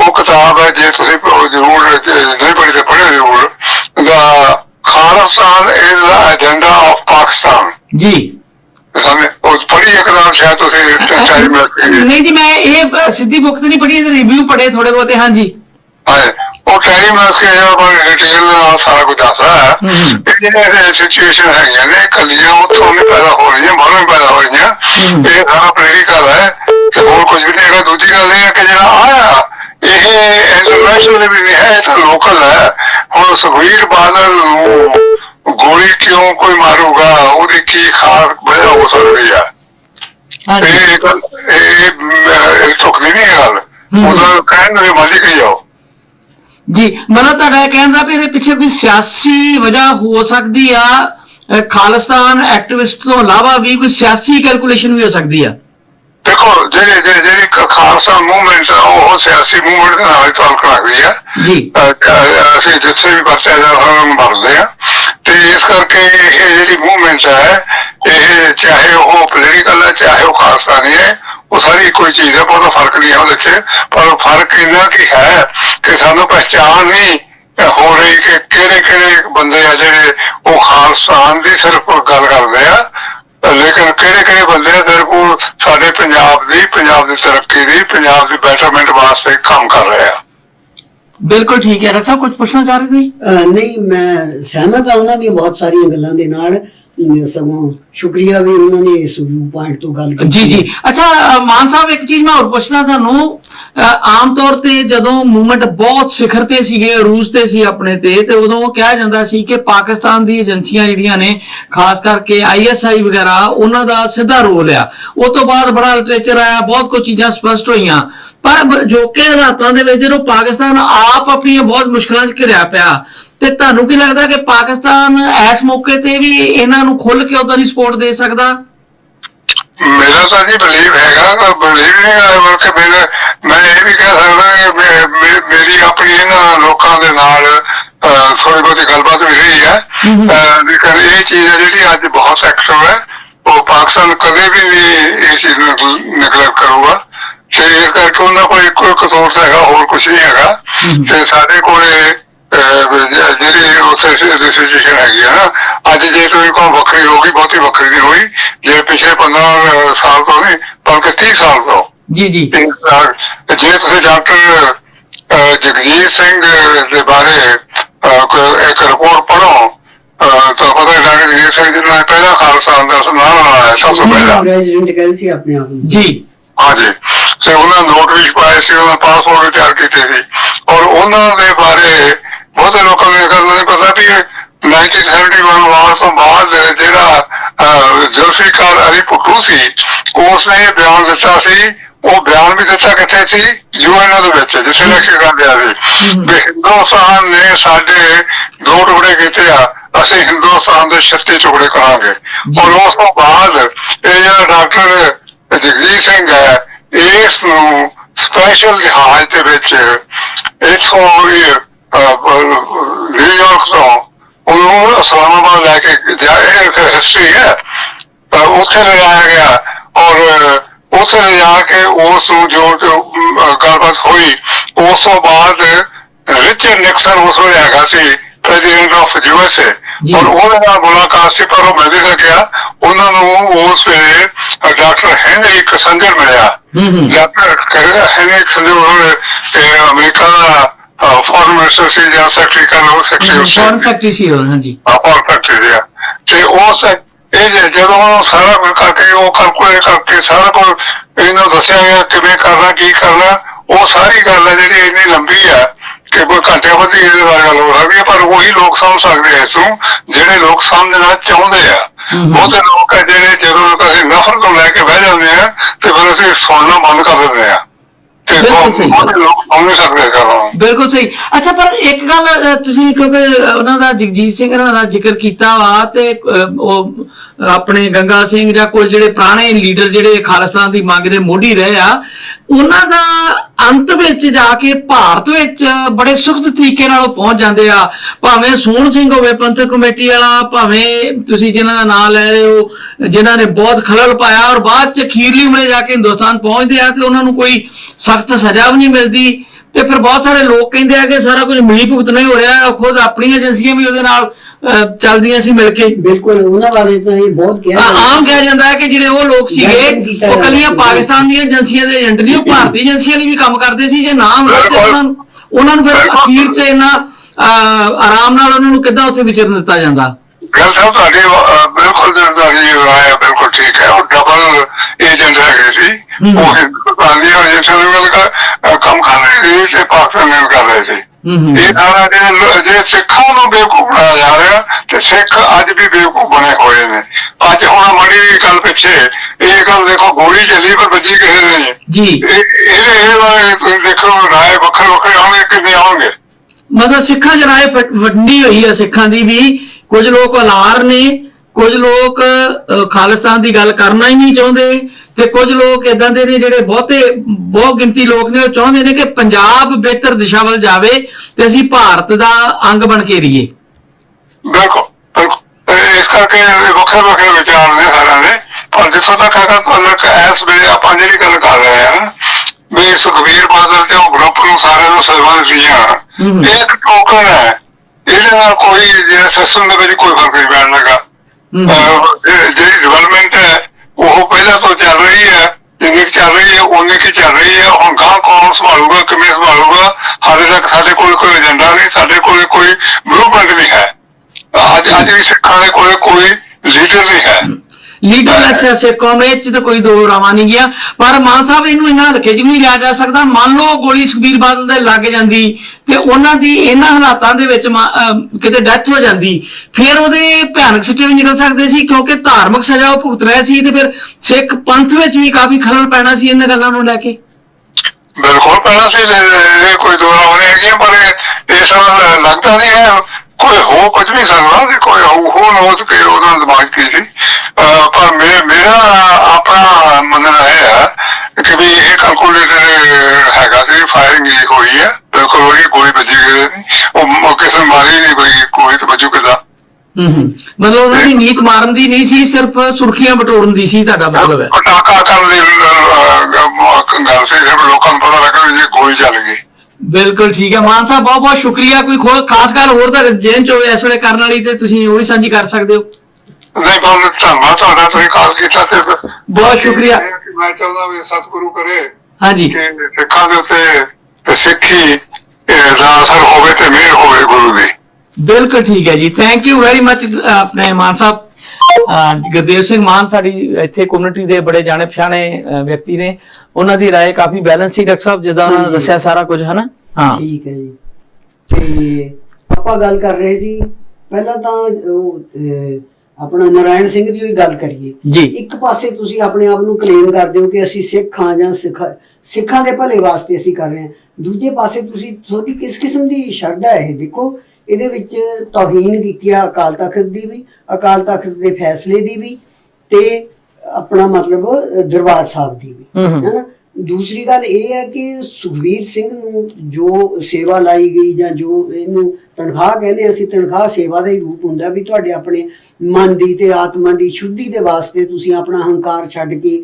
ਉਹ ਕਿਤਾਬ ਹੈ ਜੇ ਤੁਸੀਂ ਉਹ ਜ਼ਰੂਰ ਜੇ ਨਹੀਂ ਪੜ੍ਹੀ ਤੇ ਪੜ੍ਹੋ ਜ਼ਰੂਰ the Khalistan is the agenda of Pakistan. ਜੀ। ਸਮੇਂ ਉਹ ਪੜ੍ਹੀ ਇੱਕ ਨਾਮ ਸ਼ਾਇਦ ਤੁਸੀਂ ਟਾਈਮ ਲੱਗ ਨਹੀਂ ਜੀ ਮੈਂ ਇਹ ਅਹ, ਸਿੱਧੀ ਬੁੱਕ ਤੇ ਨਹੀਂ ਪੜ੍ਹੀ ਇਹਦੇ ਰਿਵਿਊ ਪੜ੍ਹੇ ਥੋੜੇ ਬਹੁਤੇ ਹਾਂਜੀ। ਹਾਂ। ਉਹ ਟਾਈਮ ਕੇ ਬੜੀ ਡਿਟੇਲ ਨਾਲ ਸਾਰਾ ਕੁਝ ਦੱਸਦਾ ਹੈ। ਇਹ ਜਿਹੜੇ ਸਿਚੁਏਸ਼ਨ ਹੈਗੀਆਂ ਨੇ ਕੱਲੀਆਂ ਉੱਥੋਂ ਨਹੀਂ ਪੈਦਾ ਹੋ ਰਹੀਆਂ ਬਾਹਰੋਂ ਹੀ ਪੈਦਾ ਹੋ ਰਹੀਆਂ। ਇਹ ਸਾਰਾ ਪੋਲੀਟੀਕਲ ਹੈ। ਤੇ ਹੋਰ ਕੁਝ ਵੀ ਨਹੀਂ ਹੈਗਾ। ਦੂਜੀ ਗੱਲ ਇਹ ਹੈ ਕਿ ਜਿਹੜਾ ਆਇਆ ਇਹ ਇੰਟਰਨੈਸ਼ਨਲ ਵੀ ਨਹੀਂ ਹੈ ਤਾਂ ਲੋਕਲ ਹੈ। ਹੁਣ ਸੁਖਵੀਰ ਬਾਦਲ ਨੂੰ ਗੋਲੀ ਕਿਉਂ ਕੋਈ ਮਾਰੂਗਾ? ਉਹਦੀ ਕੀ ਖਾਸ ਵਜ੍ਹਾ ਹੋ ਸਕਦੀ ਹੈ? ਇਹ ਇਹ ਇਹ ਟੁਕਦੀ ਨਹੀਂ ਗੱਲ। ਉਹਦਾ ਕਹਿਣ ਦੇ ਮਾਲੀ ਕਹੀ ਜਾਓ। ਜੀ ਮਤਲਬ ਤੁਹਾਡਾ ਇਹ ਕਹਿਣ ਦਾ ਵੀ ਇਹਦੇ ਪਿੱਛੇ ਕੋਈ ਸਿਆਸੀ ਵਜ੍ਹਾ ਹੋ ਸਕਦੀ ਆ। ਖਾਲਿਸਤਾਨ ਐਕਟਿਵਿਸਟ ਤੋਂ ਇਲਾਵਾ ਵੀ ਕੋਈ ਸਿਆਸੀ ਕੈਲਕੂਲੇਸ਼ਨ ਵੀ ਹੋ ਸਕਦੀ ਆ। ਦੇਖੋ ਜਿਹੜੀ ਜਿਹੜੀ ਖਾਲਸਾ ਮੂਵਮੈਂਟ ਆ ਉਹ ਸਿਆਸੀ ਮੂਵਮੈਂਟ ਦੇ ਨਾਲ ਤਾਲੁਕ ਰੱਖਦੀ ਆ। ਜੀ। ਅਸੀਂ ਜਿੱਥੇ ਵੀ ਵਰਤਿਆ ਜਾ ਉਹਨਾਂ ਨੂੰ ਵਰਤਦੇ ਆ। ਤੇ ਇਸ ਕਰਕੇ ਇਹ ਜਿਹੜੀ ਮੂਵਮੈਂਟ ਹੈ ਇਹ ਚਾਹੇ ਉਹ ਪੋਲੀਟੀਕਲ ਹੈ ਚਾਹੇ ਉਹ ਖਾਲਸਾਨੀ ਹੈ ਉਹ ਸਾਰੀ ਇੱਕੋ ਹੀ ਚੀਜ਼ ਹੈ ਬਹੁਤਾ ਫ਼ਰਕ ਨਹੀਂ ਹੈ ਉਹਦੇ 'ਚ ਪਰ ਫ਼ਰਕ ਇੰਨਾ ਕੀ ਹੈ ਕਿ ਸਾਨੂੰ ਪਹਿਚਾਣ ਨਹੀਂ ਹੋ ਰਹੀ ਕਿ ਕਿਹੜੇ ਕਿਹੜੇ ਬੰਦੇ ਆ ਜਿਹੜੇ ਉਹ ਖਾਲਸਾਨ ਦੀ ਸਿਰਫ ਗੱਲ ਕਰਦੇ ਆ। ਲੇਕਿਨ ਕਿਹੜੇ ਕਿਹੜੇ ਬੰਦੇ ਆ ਸਿਰਫ ਉਹ ਸਾਡੇ ਪੰਜਾਬ ਦੀ ਪੰਜਾਬ ਦੀ ਤਰੱਕੀ ਦੀ ਪੰਜਾਬ ਦੀ ਬੈਟਰਮੈਂਟ ਵਾਸਤੇ ਕੰਮ ਕਰ ਰਹੇ ਆ। ਬਿਲਕੁਲ ਠੀਕ ਹੈ। ਡਾਕਟਰ ਸਾਹਿਬ ਕੁਝ ਪੁੱਛਣਾ ਚਾਹ ਰਹੇ ਸੀ ਨਹੀਂ ਮੈਂ ਸਹਿਮਤ ਹਾਂ ਉਹਨਾਂ ਦੀਆਂ ਬਹੁਤ ਸਾਰੀਆਂ ਗੱਲਾਂ ਦੇ ਨਾਲ। ਸਗੋਂ ਸ਼ੁਕਰੀਆ ਵੀ ਉਹਨਾਂ ਨੇ ਇਸ ਵਿਊ ਪੁਆਇੰਟ ਤੋਂ ਗੱਲ ਕੀਤੀ ਜੀ। ਜੀ ਅੱਛਾ ਅ, ਮਾਨ ਸਾਹਿਬ ਇੱਕ ਚੀਜ਼ ਮੈਂ ਹੋਰ ਪੁੱਛਣਾ ਤੁਹਾਨੂੰ। ਅ, ਆਮ ਤੌਰ ਤੇ ਜਦੋਂ ਮੂਵਮੈਂਟ ਬਹੁਤ ਸਿਖਰ ਤੇ ਸੀਗੇ ਰੂਸ ਤੇ ਸੀ ਆਪਣੇ ਤੇ ਤੇ ਉਦੋਂ ਉਹ ਕਿਹਾ ਜਾਂਦਾ ਸੀ ਕਿ ਪਾਕਿਸਤਾਨ ਦੀ ਏਜੰਸੀਆਂ ਜਿਹੜੀਆਂ ਨੇ ਖਾਸ ਕਰਕੇ ਆਈਐਸਆਈ ਵਗੈਰਾ ਉਹਨਾਂ ਦਾ ਸਿੱਧਾ ਰੋਲ ਆ। ਉਸ ਤੋਂ ਬਾਅਦ ਬੜਾ ਲਿਟਰੇਚਰ ਆਇਆ ਬਹੁਤ ਕੁਝ ਚੀਜ਼ਾਂ ਸਪਸ਼ਟ ਹੋਈਆਂ। ਪਰ ਜੋਕੇ ਹਾਲਾਤਾਂ ਦੇ ਵਿੱਚ ਜਦੋਂ ਪਾਕਿਸਤਾਨ ਆਪ ਆਪਣੀਆਂ ਬਹੁਤ ਮੁਸ਼ਕਲਾਂ 'ਚ ਘਿਰਿਆ ਪਿਆ ਤੇ ਤੁਹਾਨੂੰ ਕੀ ਲੱਗਦਾ ਕਿ ਪਾਕਿਸਤਾਨ ਇਸ ਮੌਕੇ ਤੇ ਵੀ ਇਹਨਾਂ ਨੂੰ ਖੁੱਲ ਕੇ ਉਦਾਂ ਦੀ ਸਪੋਰਟ ਦੇ ਸਕਦਾ? ਮੇਰਾ ਤਾਂ ਜੀ ਬਲੀਵ ਹੈਗਾ ਬਲੀਵ ਨਹੀਂ ਹੈ ਬਲਕਿ ਮੇਰਾ ਮੈਂ ਇਹ ਵੀ ਕਹਿ ਸਕਦਾ ਕਿ ਮੇਰੀ ਆਪਣੀ ਇਹਨਾਂ ਲੋਕਾਂ ਦੇ ਨਾਲ ਥੋੜੀ ਬਹੁਤੀ ਗੱਲਬਾਤ ਵੀ ਰਹੀ ਹੈ। ਲੇਕਿਨ ਇਹ ਚੀਜ਼ ਹੈ ਜਿਹੜੀ ਅੱਜ ਬਹੁਤ ਐਕਟਿਵ ਹੈ ਉਹ ਪਾਕਿਸਤਾਨ ਕਦੇ ਵੀ ਨਹੀਂ ਇਸ ਚੀਜ਼ ਨੂੰ ਨਿਗਲੈਕਟ ਕਰੂਗਾ। ਤੇ ਇਸ ਕਰਕੇ ਉਹਨਾਂ ਕੋਲ ਇੱਕੋ ਇੱਕ ਸੋਰਸ ਹੈਗਾ ਹੋਰ ਕੁਝ ਨਹੀਂ ਹੈਗਾ। ਤੇ ਸਾਡੇ ਕੋਲੇ ਜਿਹੜੀ ਉੱਥੇ ਸਿਚੁਏਸ਼ਨ ਹੈਗੀ ਹੈ ਨਾ ਅੱਜ ਜੇ ਕੋਈ ਕੋਈ ਵੱਖਰੀ ਹੋ ਗਈ ਬਹੁਤੀ ਵੱਖਰੀ ਨਹੀਂ ਹੋਈ ਜੇ ਪਿਛਲੇ 15 ਸਾਲ ਤੋਂ ਨਹੀਂ ਬਲਕਿ 30 ਸਾਲ ਤੋਂ। ਜੀ ਜੀ। ਜੇ ਤੁਸੀਂ ਡਾਕਟਰ ਜਗਜੀਤ ਸਿੰਘ ਦੇ ਬਾਰੇ ਇੱਕ ਰਿਪੋਰਟ ਪੜੋ ਤਾਂ ਪਤਾ ਲੱਗ ਜਗਜੀਤ ਸਿੰਘ ਜੀ ਨੇ ਪਹਿਲਾ ਖਾਲਸਾ ਅੰਦਰ ਲਾਇਆ ਸਭ ਤੋਂ ਪਹਿਲਾਂ। ਪ੍ਰੈਜ਼ੀਡੈਂਟ ਕਹਿੰਦੇ ਸੀ ਆਪਣੇ ਆਪ ਨੂੰ। ਜੀ। ਹਾਂਜੀ। ਤੇ ਉਹਨਾਂ ਨੋਟ ਵੀ ਪਾਏ ਸੀ ਉਹਨਾਂ ਪਾਸਪੋਰਟ ਤਿਆਰ ਕੀਤੇ ਸੀ। ਔਰ ਉਹਨਾਂ ਦੇ ਬਾਰੇ ਬਹੁਤੇ ਲੋਕਾਂ ਨੂੰ ਗੱਲ ਨਹੀਂ ਪਤਾ ਵੀ ਇਹ 1971 ਵਾਰ ਤੋਂ ਬਾਅਦ ਜਿਹੜਾ ਜ਼ੁਲਫੀਕਾਰ ਅਲੀ ਭੁੱਟੂ ਸੀ ਉਸ ਨੇ ਬਿਆਨ ਦਿੱਤਾ ਸੀ। ਉਹ ਬਿਆਨ ਵੀ ਦਿੱਤਾ ਕਿੱਥੇ ਸੀ? ਯੂਐਨਓ ਦੇ ਵਿੱਚ ਜਿੱਥੇ ਲੈਕਚਰ ਕਰਦਿਆ ਸੀ ਵੀ ਹਿੰਦੁਸਤਾਨ ਨੇ ਸਾਡੇ ਦੋ ਟੁਕੜੇ ਕੀਤੇ ਆ ਅਸੀਂ ਹਿੰਦੁਸਤਾਨ ਦੇ 36 ਟੁਕੜੇ ਕਰਾਂਗੇ। ਔਰ ਉਸ ਤੋਂ ਬਾਅਦ ਇਹ ਜਿਹੜਾ ਡਾਕਟਰ ਜਗਜੀਤ ਸਿੰਘ ਹੈ ਇਸ ਨੂੰ ਸਪੈਸ਼ਲ ਜਹਾਜ਼ ਦੇ ਵਿੱਚ ਇੱਥੋਂ ਨਿਊਯਾਰਕ ਤੋਂ ਉਹਨੂੰ ਇਸਲਾਮਾਬਾਦ ਲੈ ਕੇ ਜਾਏ ਹਿਸਟਰੀ ਹੈ ਉੱਥੇ ਲੈ ਜਾਇਆ ਗਿਆ ਔਰ ਉੱਥੇ ਲੈ ਜਾ ਕੇ ਉਸ ਨੂੰ ਜੋ ਗੱਲਬਾਤ ਹੋਈ ਉਸ ਤੋਂ ਬਾਅਦ ਰਿਚਰਡ ਨਿਕਸਨ ਉਸ ਵੇਲੇ ਹੈਗਾ ਸੀ ਪ੍ਰੈਜ਼ੀਡੈਂਟ ਆਫ ਯੂਐਸਏ। ਔਰ ਉਹਦੇ ਨਾਲ ਮੁਲਾਕਾਤ ਸੀ ਪਰ ਉਹ ਮਿਲ ਨਹੀਂ ਸਕਿਆ ਉਹਨਾਂ ਨੂੰ ਉਸ ਵੇਲੇ ਡਾਕਟਰ ਹੈਨਰੀ ਕਸੰਜਰ ਮਿਲਿਆ। ਡਾਕਟਰ ਹੈਨਰੀ ਕਸੰਜਰ ਅਮਰੀਕਾ ਦਾ ਫੋਰਨ ਮਿਨਿਸਟਰ ਸੀ ਜਾਂ ਸੈਕਟਰੀ ਕਰਨ ਉਹ ਸੈਕਟਰੀ ਫੋਰਨ ਸੈਕਟਰੀ ਸੀ ਹਾਂਜੀ। ਆਪਾਂ ਸਕਦੇ ਆ ਤੇ ਉਸ ਇਹ ਜਦੋਂ ਸਾਰਾ ਮਿਲ ਕਰਕੇ ਉਹ ਕੈਲਕੂਲੇਟ ਕਰਕੇ ਸਾਰਾ ਕੁਝ ਇਹਨੂੰ ਦੱਸਿਆ ਗਿਆ ਕਿਵੇਂ ਕਰਨਾ ਕੀ ਕਰਨਾ ਉਹ ਸਾਰੀ ਗੱਲ ਹੈ ਜਿਹੜੀ ਇੰਨੀ ਲੰਬੀ ਆ ਕਿ ਕੋਈ ਘੰਟੇ ਵਧੀ ਇਹਦੇ ਬਾਰੇ ਗੱਲ ਹੋ ਸਕਦੀ ਹੈ ਪਰ ਉਹੀ ਲੋਕ ਸਮਝ ਸਕਦੇ ਆ ਇਸ ਨੂੰ ਜਿਹੜੇ ਲੋਕ ਸਮਝਣਾ ਚਾਹੁੰਦੇ ਆ। ਬਹੁਤੇ ਲੋਕ ਆ ਜਿਹੜੇ ਜਦੋਂ ਅਸੀਂ ਨਫ਼ਰਤ ਨੂੰ ਲੈ ਕੇ ਬਹਿ ਜਾਂਦੇ ਆ ਤੇ ਫਿਰ ਅਸੀਂ ਸੁਣਨਾ ਬੰਦ ਕਰ ਦਿੰਦੇ ਆ। ਤੇ ਬਿਲਕੁਲ ਸਹੀ। ਬਿਲਕੁਲ ਸਹੀ। ਅੱਛਾ ਪਰ ਇੱਕ ਗੱਲ ਤੁਸੀਂ ਕਿਉਂਕਿ ਉਹਨਾਂ ਦਾ ਜਗਜੀਤ ਸਿੰਘ ਦਾ ਜ਼ਿਕਰ ਕੀਤਾ ਵਾ ਤੇ ਉਹ ਆਪਣੇ ਗੰਗਾ ਸਿੰਘ ਜਾਂ ਕੋਈ ਜਿਹੜੇ ਪੁਰਾਣੇ ਲੀਡਰ ਜਿਹੜੇ ਖਾਲਿਸਤਾਨ ਦੀ ਮੰਗ ਦੇ ਮੋਢੀ ਰਹੇ ਆ, ਉਹਨਾਂ ਦਾ ਅੰਤ ਵਿੱਚ ਜਾ ਕੇ ਭਾਰਤ ਵਿੱਚ ਬੜੇ ਸੁਖਤ ਤਰੀਕੇ ਨਾਲ ਉਹ ਪਹੁੰਚ ਜਾਂਦੇ ਆ। ਭਾਵੇਂ ਸੋਹਣ ਸਿੰਘ ਹੋਵੇ, ਪੰਥਕ ਕਮੇਟੀ ਵਾਲਾ, ਭਾਵੇਂ ਤੁਸੀਂ ਜਿਨ੍ਹਾਂ ਦਾ ਨਾਮ ਲੈ ਰਹੇ ਹੋ, ਜਿਨ੍ਹਾਂ ਨੇ ਬਹੁਤ ਖਲਲ ਪਾਇਆ ਔਰ ਬਾਅਦ ਚ ਅਖੀਰਲੀ ਉਮਰੇ ਜਾ ਕੇ ਹਿੰਦੁਸਤਾਨ ਪਹੁੰਚਦੇ ਆ, ਤੇ ਉਹਨਾਂ ਨੂੰ ਕੋਈ ਸਖਤ ਸਜ਼ਾ ਵੀ ਨਹੀਂ ਮਿਲਦੀ। ਤੇ ਫਿਰ ਬਹੁਤ ਸਾਰੇ ਲੋਕ ਕਹਿੰਦੇ ਆ ਕਿ ਸਾਰਾ ਕੁਝ ਮਿਲੀ ਭੁਗਤ ਨਹੀਂ ਹੋ ਰਿਹਾ, ਖੁਦ ਆਪਣੀਆਂ ਏਜੰਸੀਆਂ ਵੀ ਉਹਦੇ ਨਾਲ ਚੱਲਦੀਆਂ ਸੀ ਮਿਲ ਕੇ ਬਿਲਕੁਲ ਉਹਨਾਂ ਬਾਰੇ ਤਾਂ ਇਹ ਬਹੁਤ ਕਿਹਾ ਆਮ ਕਿਹਾ ਜਾਂਦਾ ਹੈ ਕਿ ਜਿਹੜੇ ਉਹ ਲੋਕ ਸੀਗੇ ਉਹ ਕੱਲੀਆਂ। ਪਾਕਿਸਤਾਨ ਦੀਆਂ ਏਜੰਸੀਆਂ ਦੇ ਏਜੰਟ ਨਹੀਂ ਉਹ ਭਾਰਤੀ ਏਜੰਸੀਆਂ ਲਈ ਵੀ ਕੰਮ ਕਰਦੇ ਸੀ ਜੇ ਨਾਮ ਰੱਖ ਕੇ ਉਹਨਾਂ ਨੂੰ ਉਹਨਾਂ ਨੂੰ ਫਿਰ ਅਖੀਰ 'ਚ ਅਹ, ਆਰਾਮ ਨਾਲ ਉਹਨਾਂ ਨੂੰ ਕਿੱਦਾਂ ਉੱਥੇ ਵਿਚਰਨ ਦਿੱਤਾ ਜਾਂਦਾ ਗੱਲ ਸਾਹਿਬ ਤੁਹਾਡੀ ਬਿਲਕੁਲ ਤੁਹਾਡੀ ਰਾਏ ਬਿਲਕੁਲ ਠੀਕ ਹੈ ਉਹ ਡਬਲ ਏਜੰਟ ਹੈਗੇ ਸੀ। ਉਹ ਹਿੰਦੁਸਤਾਨੀ ਏਜੰਟ ਨਾਲ ਕ- ਕੰਮ ਕਰ ਰਹੇ ਸੀ ਤੇ ਪਾਕਿਸਤਾਨ ਨਾਲ ਕਰ ਰਹੇ ਸੀ। ਇਹ ਜੇ ਸਿੱਖਾਂ ਨੂੰ ਬੇਵਕੂਫ ਬਣਾਇਆ ਜਾ ਰਿਹਾ ਤੇ ਸਿੱਖ ਅੱਜ ਵੀ ਬੇਵਕੂਫ ਬਣੇ ਹੋਏ ਨੇ। ਅੱਜ ਹੁਣ ਮਾੜੀ ਜਿਹੀ ਗੱਲ ਪਿੱਛੇ ਇਹ ਗੱਲ ਦੇਖੋ ਗੋਲੀ ਚੱਲੀ ਪਰ ਵੱਜੀ ਕਿਸੇ ਨੇ ਨਹੀਂ ਜੀ। ਇਹ ਇਹਦੇ ਇਹ ਤੁਸੀਂ ਦੇਖੋ ਰਾਏ ਵੱਖਰੇ ਵੱਖਰੇ ਆਉਣਗੇ ਕਿੰਨੇ ਆਉਣਗੇ। ਮਤਲਬ ਸਿੱਖਾਂ 'ਚ ਰਾਏ ਵੰਡੀ ਹੋਈ ਹੈ ਸਿੱਖਾਂ ਦੀ ਵੀ। ਕੁਝ ਲੋਕ ਅਲਾਰ ਨੇ ਕੁਝ ਲੋਕ ਖਾਲਿਸਤਾਨ ਦੀ ਗੱਲ ਕਰਨਾ ਹੀ ਨਹੀਂ ਚਾਹੁੰਦੇ। ਤੇ ਕੁਝ ਲੋਕ ਇਦਾਂ ਦੇ ਨੇ ਜਿਹੜੇ ਬਹੁਤੇ ਬਹੁਤ ਗਿਣਤੀ ਲੋਕ ਨੇ ਉਹ ਚਾਹੁੰਦੇ ਨੇ ਕਿ ਪੰਜਾਬ ਬਿਹਤਰ ਦਿਸ਼ਾ ਵੱਲ ਜਾਵੇ ਤੇ ਅਸੀਂ ਭਾਰਤ ਦਾ ਅੰਗ ਬਣ ਕੇ ਰਹੀਏ। ਬਿਲਕੁਲ ਇਸ ਕਰਕੇ ਵੱਖਰੇ ਵੱਖਰੇ ਵਿਚਾਰ ਨੇ ਸਾਰਿਆਂ ਦੇ। ਪਰ ਜਿੱਥੋਂ ਤੱਕ ਹੈਗਾ ਤੁਹਾਨੂੰ ਇਸ ਵੇਲੇ ਆਪਾਂ ਜਿਹੜੀ ਗੱਲ ਕਰ ਰਹੇ ਹਾਂ ਵੀ ਸੁਖਬੀਰ ਬਾਦਲ ਤੇ ਉਹ ਗਰੁੱਪ ਨੂੰ ਸਾਰਿਆਂ ਨੂੰ ਹਮ। ਇਹ ਇੱਕ ਟੋਕਨ ਹੈ। ਇਹਦੇ ਨਾਲ ਕੋਈ ਜਿਹੜਾ ਸਿਸਟਮ ਦੇ ਵਿੱਚ ਕੋਈ ਫ਼ਰਕ ਨਹੀਂ ਪੈਣ ਲੱਗਾ। ਜਿਹੜੀ ਡਿਵੈਲਪਮੈਂਟ ਉਹ ਪਹਿਲਾਂ ਤੋਂ ਚੱਲ ਰਹੀ ਹੈ ਜਿੰਨੀ ਕੁ ਚੱਲ ਰਹੀ ਹੈ ਉਨੀ ਕੁ ਚੱਲ ਰਹੀ ਹੈ। ਹੁਣ ਗਾਂ ਕੌਣ ਸੰਭਾਲੂਗਾ, ਕਿਵੇਂ ਸੰਭਾਲੂਗਾ, ਹਾਲੇ ਤੱਕ ਸਾਡੇ ਕੋਲ ਕੋਈ ਏਜੰਡਾ ਨਹੀਂ, ਸਾਡੇ ਕੋਲ ਕੋਈ ਬਲੂਪ੍ਰਿੰਟ ਨਹੀਂ ਹੈ। ਅੱਜ ਅੱਜ ਵੀ ਸਿੱਖਾਂ ਦੇ ਕੋਲ ਕੋਈ ਲੀਡਰ ਨਹੀਂ ਹੈ। ਲੀਡਰਲੈਸ ਐਸੇ ਚ ਤਾਂ ਕੋਈ ਦੋ ਰਾਵਾਂ ਨਹੀਂ ਗਿਆ ਪਰ ਮਾਨ ਸਾਹਿਬ, ਇਹਨੂੰ ਇੰਨਾ ਹਲਕੇ ਚ ਵੀ ਨਹੀਂ ਲਿਆ ਜਾ ਸਕਦਾ। ਮੰਨ ਲਓ ਗੋਲੀ ਸੁਖਬੀਰ ਬਾਦਲ ਦੇ ਲੱਗ ਜਾਂਦੀ ਤੇ ਉਹਨਾਂ ਦੀ ਇਹਨਾਂ ਹਾਲਾਤਾਂ ਦੇ ਵਿੱਚ ਕਿਤੇ ਡੈਥ ਹੋ ਜਾਂਦੀ। ਫਿਰ ਉਹਦੇ ਭਿਆਨਕ ਸਿੱਟੇ ਵੀ ਨਿਕਲ ਸਕਦੇ ਸੀ, ਕਿਉਂਕਿ ਧਾਰਮਿਕ ਸਜ਼ਾ ਉਹ ਭੁਗਤ ਰਿਹਾ ਸੀ ਤੇ ਫਿਰ ਸਿੱਖ ਪੰਥ ਵਿੱਚ ਵੀ ਕਾਫੀ ਖਲਲ ਪੈਣਾ ਸੀ ਇਹਨਾਂ ਗੱਲਾਂ ਨੂੰ ਲੈ ਕੇ। ਬਿਲਕੁਲ ਪਹਿਲਾਂ ਸੀ ਇਹ- ਕੋਈ ਦੋ ਰਾਹ ਨਹੀਂ ਹੈਗੀਆਂ, ਪਰ ਇਸ ਨਾਲ ਲੱਗਦਾ ਨਹੀਂ ਹੈ। ਕੋਈ ਹੋ ਕੁਝ ਵੀ ਸਕਦਾ ਕਿ ਕੋਈ ਹੋ ਹੋ ਨੋਸ ਕੇ ਉਹਨਾਂ ਦਿਮਾਗ ਕੀ ਸੀ। ਪਰ ਮੇਰਾ ਆਪਣਾ ਮੰਨਣਾ ਇਹ ਹੈ ਕਿ ਵੀ ਇਹ ਕੈਲਕੂਲੇਟਰ ਹੈਗਾ ਸੀ ਫਾਇਰਿੰਗ ਹੀ ਹੋਈ ਹੈ ਬਿਲਕੁਲ ਉਹੀ ਗੋਲੀ ਵੱਜੀ ਗਈ ਉਹ ਕਿਸੇ ਮਾਰੀ ਨਹੀਂ ਕੋਈ ਕੋਈ ਤੇ ਵੱਜੂ ਕਿਦਾ? ਹੂੰ ਹੂੰ। ਮਤਲਬ ਉਹਨਾਂ ਦੀ ਨੀਤ ਮਾਰਨ ਦੀ ਨਹੀਂ ਸੀ ਸਿਰਫ ਸੁਰਖੀਆਂ ਬਟੋਰਨ ਦੀ ਸੀ ਤੁਹਾਡਾ ਮਤਲਬ ਹੈ? ਪਟਾਕਾ ਕਰਨ ਦੀ ਗੱਲ ਸੀ ਸਿਰਫ ਲੋਕਾਂ ਨੂੰ ਪਤਾ ਲੱਗਾ ਵੀ ਗੋਲੀ ਚੱਲ ਗਈ। ਬਿਲਕੁਲ ਠੀਕ ਹੈ। ਮਾਨ ਸਾਹਿਬ ਬਹੁਤ ਬਹੁਤ ਸ਼ੁਕਰੀਆ। ਕੋਈ ਖਾਸ ਗੱਲ ਹੋਰ ਤੁਹਾਡੇ ਜੇਨ ਚ ਹੋਵੇ ਇਸ ਵੇਲੇ ਕਰਨ ਵਾਲੀ ਤੇ ਤੁਸੀਂ ਉਹ ਵੀ ਸਾਂਝੀ ਕਰ ਸਕਦੇ ਹੋ। ਨਹੀਂ ਬਹੁਤ ਧੰਨਵਾਦ ਤੁਹਾਡਾ ਤੁਸੀਂ ਕਾਲ ਕੀਤਾ ਤੇ ਬਹੁਤ ਸ਼ੁਕਰੀਆ। ਇਹ ਕਿ ਮੈਂ ਚਾਹੁੰਦਾ ਵੀ ਸਤਿਗੁਰੂ ਕਰੇ ਹਾਂਜੀ ਕਿ ਸਿੱਖਾਂ ਦੇ ਉੱਤੇ ਤੇ ਸਿੱਖੀ ਇਹ ਦਾ ਅਸਰ ਹੋਵੇ ਤੇ ਮਿਹਰ ਹੋਵੇ ਗੁਰੂ ਦੀ ਬਿਲਕੁਲ ਠੀਕ ਹੈ ਜੀ ਥੈਂਕ ਯੂ ਵੈਰੀ ਮੱਚ ਆਪਣੇ ਮਾਨ ਸਾਹਿਬ ਅਹ, ਗੁਰਦੇਵ ਸਿੰਘ ਮਾਨ ਸਾਡੀ ਇੱਥੇ ਕਮਿਊਨਿਟੀ ਦੇ ਬੜੇ ਜਾਣੇ ਪਛਾਣੇ ਅਹ, ਵਿਅਕਤੀ ਨੇ ਉਹਨਾਂ ਦੀ رائے ਕਾਫੀ ਬੈਲੈਂਸ ਸੀ ਡਾਕਟਰ ਸਾਹਿਬ ਜਿੱਦਾਂ ਉਹਨਾਂ ਨੇ ਹਾਂਜੀ। ਦੱਸਿਆ ਸਾਰਾ ਕੁਝ ਹੈ ਨਾ ਹਾਂ ਠੀਕ ਹੈ ਜੀ ਤੇ ਆਪਾਂ ਗੱਲ ਕਰ ਰਹੇ ਸੀ ਪਹਿਲਾਂ ਤਾਂ ਉਹ ਅਹ, ਆਪਣਾ ਨਾਰਾਇਣ ਸਿੰਘ ਦੀ ਹੋਈ ਗੱਲ ਕਰੀਏ। ਜੀ। ਇੱਕ ਪਾਸੇ ਤੁਸੀਂ ਆਪਣੇ ਆਪ ਨੂੰ ਕਲੇਮ ਕਰਦੇ ਹੋ ਕਿ ਅਸੀਂ ਸਿੱਖ ਹਾਂ ਜਾਂ ਸਿੱਖ ਸਿੱਖਾਂ ਦੇ ਭਲੇ ਵਾਸਤੇ ਅਸੀਂ ਕਰ ਰਹੇ ਹਾਂ। ਦੂਜੇ ਪਾਸੇ ਤੁਸੀਂ ਤੁਹਾਡੀ ਕਿਸ ਕਿਸਮ ਦੀ ਸ਼ਰਧਾ ਹੈ ਇਹ? ਦੇਖੋ ਇਹਦੇ ਵਿੱਚ ਤੋਹੀਨ ਕੀਤੀ ਆ ਅਕਾਲ ਤਖਤ ਦੀ ਵੀ ਅਕਾਲ ਤਖਤ ਦੇ ਫੈਸਲੇ ਦੀ ਵੀ ਤੇ ਆਪਣਾ ਮਤਲਬ ਦਰਬਾਰ ਸਾਹਿਬ ਦੀ ਵੀ। ਹੈਨਾ? ਦੂਸਰੀ ਗੱਲ ਇਹ ਹੈ ਕਿ ਸੁਖਬੀਰ ਸਿੰਘ ਨੂੰ ਜੋ ਸੇਵਾ ਲਾਈ ਗਈ ਜਾਂ ਜੋ ਇਹਨੂੰ ਤਨਖਾਹ ਕਹਿੰਦੇ ਅਸੀਂ ਤਨਖਾਹ ਸੇਵਾ ਦਾ ਹੀ ਰੂਪ ਹੁੰਦਾ ਵੀ ਤੁਹਾਡੇ ਆਪਣੇ ਮਨ ਦੀ ਤੇ ਆਤਮਾ ਦੀ ਸ਼ੁੱਧੀ ਦੇ ਵਾਸਤੇ ਤੁਸੀਂ ਆਪਣਾ ਹੰਕਾਰ ਛੱਡ ਕੇ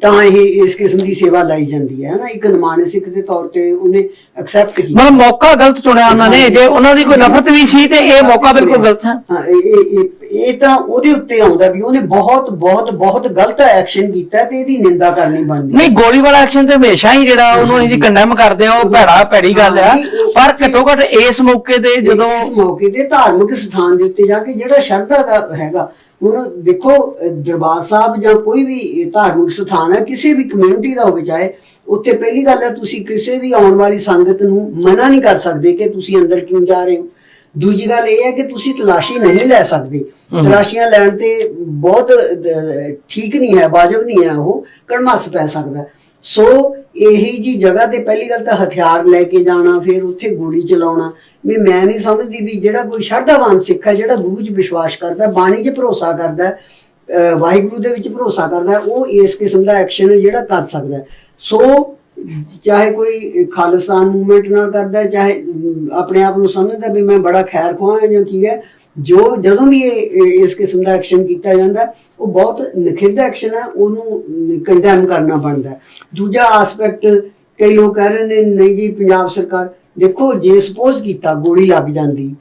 ਤਾਂ ਇਹ ਇਸ ਕਿਸਮ ਦੀ ਸੇਵਾ ਲਾਈ ਜਾਂਦੀ ਹੈ ਨਾ ਇੱਕ ਮਾਨਸਿਕ ਦੇ ਤੌਰ ਤੇ ਉਹਨੇ ਐਕਸੈਪਟ ਕੀਤਾ। ਮਤਲਬ ਮੌਕਾ ਗਲਤ ਚੁਣਿਆ ਉਹਨਾਂ ਨੇ ਜੇ ਉਹਨਾਂ ਦੀ ਕੋਈ ਨਫ਼ਰਤ ਵੀ ਸੀ ਤੇ ਇਹ ਮੌਕਾ ਬਿਲਕੁਲ ਗਲਤ ਹੈ। ਹਾਂ ਇਹ ਇਹ- ਇਹ ਤਾਂ ਉਹਦੇ ਉੱਤੇ ਆਉਂਦਾ ਵੀ ਉਹਨੇ ਬਹੁਤ ਬਹੁਤ ਬਹੁਤ ਗਲਤ ਐਕਸ਼ਨ ਕੀਤਾ ਤੇ ਇਹਦੀ ਨਿੰਦਾ ਕਰਨੀ ਬਣਦੀ। ਨਹੀਂ ਗੋਲੀ ਵਾਲਾ ਐਕਸ਼ਨ ਤੇ ਹਮੇਸ਼ਾ ਹੀ ਜਿਹੜਾ ਉਹਨੂੰ ਅਸੀਂ ਕੰਡੈਮ ਕਰਦੇ ਆ ਉਹ ਭੈੜਾ ਭੈੜੀ ਗੱਲ ਆ। ਪਰ ਘੱਟੋ ਘੱਟ ਇਸ ਮੌਕੇ ਤੇ ਜਦੋਂ ਇਸ ਮੌਕੇ ਤੇ ਧਾਰਮਿਕ ਸਥਾਨ ਦੇ ਉੱਤੇ ਜਾ ਕੇ ਜਿਹੜਾ ਸ਼ਰਧਾ ਦਾ ਹੈਗਾ ਹੁਣ ਦੇਖੋ ਦਰਬਾਰ ਸਾਹਿਬ ਜਾਂ ਕੋਈ ਵੀ ਧਾਰਮਿਕ ਸਥਾਨ ਹੈ ਕਿਸੇ ਵੀ ਕਮਿਊਨਿਟੀ ਦਾ ਹੋਵੇ ਚਾਹੇ ਉੱਥੇ ਪਹਿਲੀ ਗੱਲ ਹੈ ਤੁਸੀਂ ਕਿਸੇ ਵੀ ਆਉਣ ਵਾਲੀ ਸੰਗਤ ਨੂੰ ਮਨਾ ਨਹੀਂ ਕਰ ਸਕਦੇ ਕਿ ਤੁਸੀਂ ਅੰਦਰ ਕਿਉਂ ਜਾ ਰਹੇ ਹੋ। ਦੂਜੀ ਗੱਲ ਇਹ ਹੈ ਕਿ ਤੁਸੀਂ ਤਲਾਸ਼ੀ ਨਹੀਂ ਲੈ ਸਕਦੇ ਤਲਾਸ਼ੀਆਂ ਲੈਣ ਤੇ ਬਹੁਤ ਠੀਕ ਨਹੀਂ ਹੈ ਵਾਜਬ ਨਹੀਂ ਹੈ ਉਹ ਕੜਮਾਸ ਪੈ ਸਕਦਾ। ਸੋ ਇਹੀ ਜੀ ਜਗ੍ਹਾ ਤੇ ਪਹਿਲੀ ਗੱਲ ਤਾਂ ਹਥਿਆਰ ਲੈ ਕੇ ਜਾਣਾ ਫਿਰ ਉੱਥੇ ਗੋਲੀ ਚਲਾਉਣਾ ਵੀ ਮੈਂ ਨਹੀਂ ਸਮਝਦੀ ਵੀ ਜਿਹੜਾ ਕੋਈ ਸ਼ਰਧਾਵਾਨ ਸਿੱਖ ਹੈ ਜਿਹੜਾ ਗੁਰੂ 'ਚ ਵਿਸ਼ਵਾਸ ਕਰਦਾ ਬਾਣੀ 'ਚ ਭਰੋਸਾ ਕਰਦਾ ਵਾਹਿਗੁਰੂ ਦੇ ਵਿੱਚ ਭਰੋਸਾ ਕਰਦਾ ਉਹ ਇਸ ਕਿਸਮ ਦਾ ਐਕਸ਼ਨ ਜਿਹੜਾ ਕਰ ਸਕਦਾ। ਸੋ ਚਾਹੇ ਕੋਈ ਖਾਲਿਸਤਾਨ ਮੂਵਮੈਂਟ ਨਾਲ ਕਰਦਾ ਚਾਹੇ ਆਪਣੇ ਆਪ ਨੂੰ ਸਮਝਦਾ ਵੀ ਮੈਂ ਬੜਾ ਖੈਰ ਖੁਆਹ ਜਾਂ ਕੀ ਹੈ ਜੋ ਜਦੋਂ ਵੀ ਇਹ ਇਸ ਕਿਸਮ ਦਾ ਐਕਸ਼ਨ ਕੀਤਾ ਜਾਂਦਾ ਹੈ, ਉਹ ਬਹੁਤ ਨਖਿੱਧ ਐਕਸ਼ਨ ਹੈ ਉਹਨੂੰ ਕੰਡੈਮ ਕਰਨਾ ਬਣਦਾ ਦੂਜਾ ਐਸਪੈਕਟ ਕਈ ਲੋਕ ਕਹਿ ਰਹੇ ਨੇ ਨਹੀਂ ਜੀ ਪੰਜਾਬ ਸਰਕਾਰ ਦੇਖੋ ਜੇ ਸਪੋਜ਼ ਕੀਤਾ ਗੋਲੀ ਲੱਗ ਜਾਂਦੀ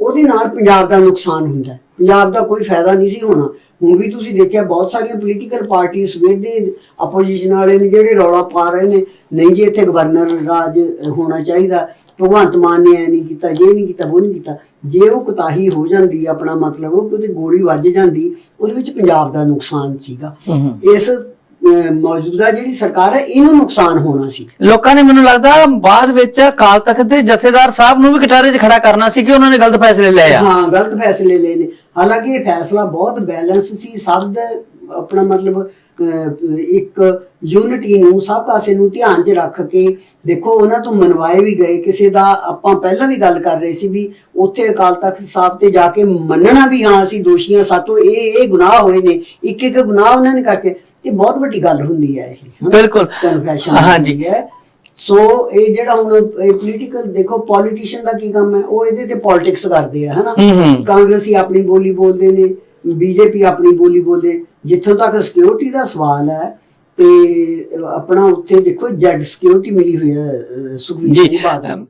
ਉਹਦੇ ਨਾਲ ਪੰਜਾਬ ਦਾ ਨੁਕਸਾਨ ਹੁੰਦਾ ਪੰਜਾਬ ਦਾ ਕੋਈ ਫਾਇਦਾ ਨਹੀਂ ਸੀ ਹੋਣਾ। ਹੁਣ ਵੀ ਤੁਸੀਂ ਦੇਖਿਆ ਬਹੁਤ ਸਾਰੀਆਂ ਪੋਲੀਟੀਕਲ ਪਾਰਟੀਆਂ ਸਵੇਰ ਦੇ ਆਪੋਜੀਸ਼ਨ ਵਾਲੇ ਨੇ ਜਿਹੜੇ ਰੌਲਾ ਪਾ ਰਹੇ ਨੇ ਨਹੀਂ ਜੀ ਇੱਥੇ ਗਵਰਨਰ ਰਾਜ ਹੋਣਾ ਚਾਹੀਦਾ ਭਗਵੰਤ ਮਾਨ ਨੇ ਐ ਨਹੀਂ ਕੀਤਾ ਜੇ ਨਹੀਂ ਕੀਤਾ ਉਹ ਨਹੀਂ ਕੀਤਾ ਜੇ ਉਹ ਕੁਤਾਹੀ ਹੋ ਜਾਂਦੀ ਆਪਣਾ ਮਤਲਬ ਉਹ ਕਿ ਉਹਦੀ ਗੋਲੀ ਵੱਜ ਜਾਂਦੀ ਉਹਦੇ ਵਿੱਚ ਪੰਜਾਬ ਦਾ ਨੁਕਸਾਨ ਸੀਗਾ। ਇਸ ਮੌਜੂਦਾ ਜਿਹੜੀ ਸਰਕਾਰ ਹੈ ਇਹਨੂੰ ਨੁਕਸਾਨ ਹੋਣਾ ਸੀ। ਲੋਕਾਂ ਨੇ ਮੈਨੂੰ ਲੱਗਦਾ ਬਾਅਦ ਵਿੱਚ ਅਕਾਲ ਤਖਤ ਦੇ ਜਥੇਦਾਰ ਸਾਹਿਬ ਨੂੰ ਵੀ ਕਟਾਰੇ 'ਚ ਖੜਾ ਕਰਨਾ ਸੀ ਕਿ ਉਹਨਾਂ ਨੇ ਗਲਤ ਫੈਸਲੇ ਲਏ ਆ। ਹਾਂ ਗਲਤ ਫੈਸਲੇ ਲਏ ਨੇ। ਹਾਲਾਂਕਿ ਇਹ ਫੈਸਲਾ ਬਹੁਤ ਬੈਲੈਂਸ ਸੀ ਸਭ ਦਾ ਆਪਣਾ ਮਤਲਬ ਇੱਕ ਯੂਨਿਟੀ ਨੂੰ ਸਭ ਕਾਸੇ ਨੂੰ ਧਿਆਨ 'ਚ ਰੱਖ ਕੇ ਦੇਖੋ ਉਹਨਾਂ ਤੋਂ ਮਨਵਾਏ ਵੀ ਗਏ ਕਿਸੇ ਦਾ ਆਪਾਂ ਪਹਿਲਾਂ ਵੀ ਗੱਲ ਕਰ ਰਹੇ ਸੀ ਵੀ ਉੱਥੇ ਅਕਾਲ ਤਖਤ ਸਾਹਿਬ ਤੇ ਜਾ ਕੇ ਮੰਨਣਾ ਵੀ ਹਾਂ ਅਸੀਂ ਦੋਸ਼ੀਆਂ ਸਾਤੋਂ ਇਹ ਇਹ ਗੁਨਾਹ ਹੋਏ ਨੇ ਇੱਕ ਇੱਕ ਗੁਨਾਹ ਉਹਨਾਂ ਨੇ ਕਰਕੇ ਇਹ ਬਹੁਤ ਵੱਡੀ ਗੱਲ ਹੁੰਦੀ ਹੈ ਇਹ ਬਿਲਕੁਲ। ਕਨਫੈਸ਼ਨ ਹਾਂਜੀ। ਸੋ ਇਹ ਜਿਹੜਾ ਹੁਣ ਇਹ ਪੋਲੀਟੀਕਲ ਦੇਖੋ ਪੋਲੀਟੀਸ਼ੀਅਨ ਦਾ ਕੀ ਕੰਮ ਹੈ? ਉਹ ਇਹਦੇ ਤੇ ਪੋਲਿਟਿਕਸ ਕਰਦੇ ਆ ਹਨਾ? ਕਾਂਗਰਸੀ ਆਪਣੀ ਬੋਲੀ ਬੋਲਦੇ ਨੇ ਬੀਜੇਪੀ ਆਪਣੀ ਬੋਲੀ ਬੋਲਦੇ ਜਿੱਥੋਂ ਤੱਕ ਸਿਕਿਉਰਿਟੀ ਦਾ ਸਵਾਲ ਹੈ ਤੇ ਆਪਣਾ ਉੱਥੇ ਦੇਖੋ ਜੈਡ ਸਿਕਿਉਰਿਟੀ ਮਿਲੀ ਹੋਈ ਹੈ ਅਹ, ਸੁਖਬੀਰ ਸਿੰਘ ਬਾਦਲ।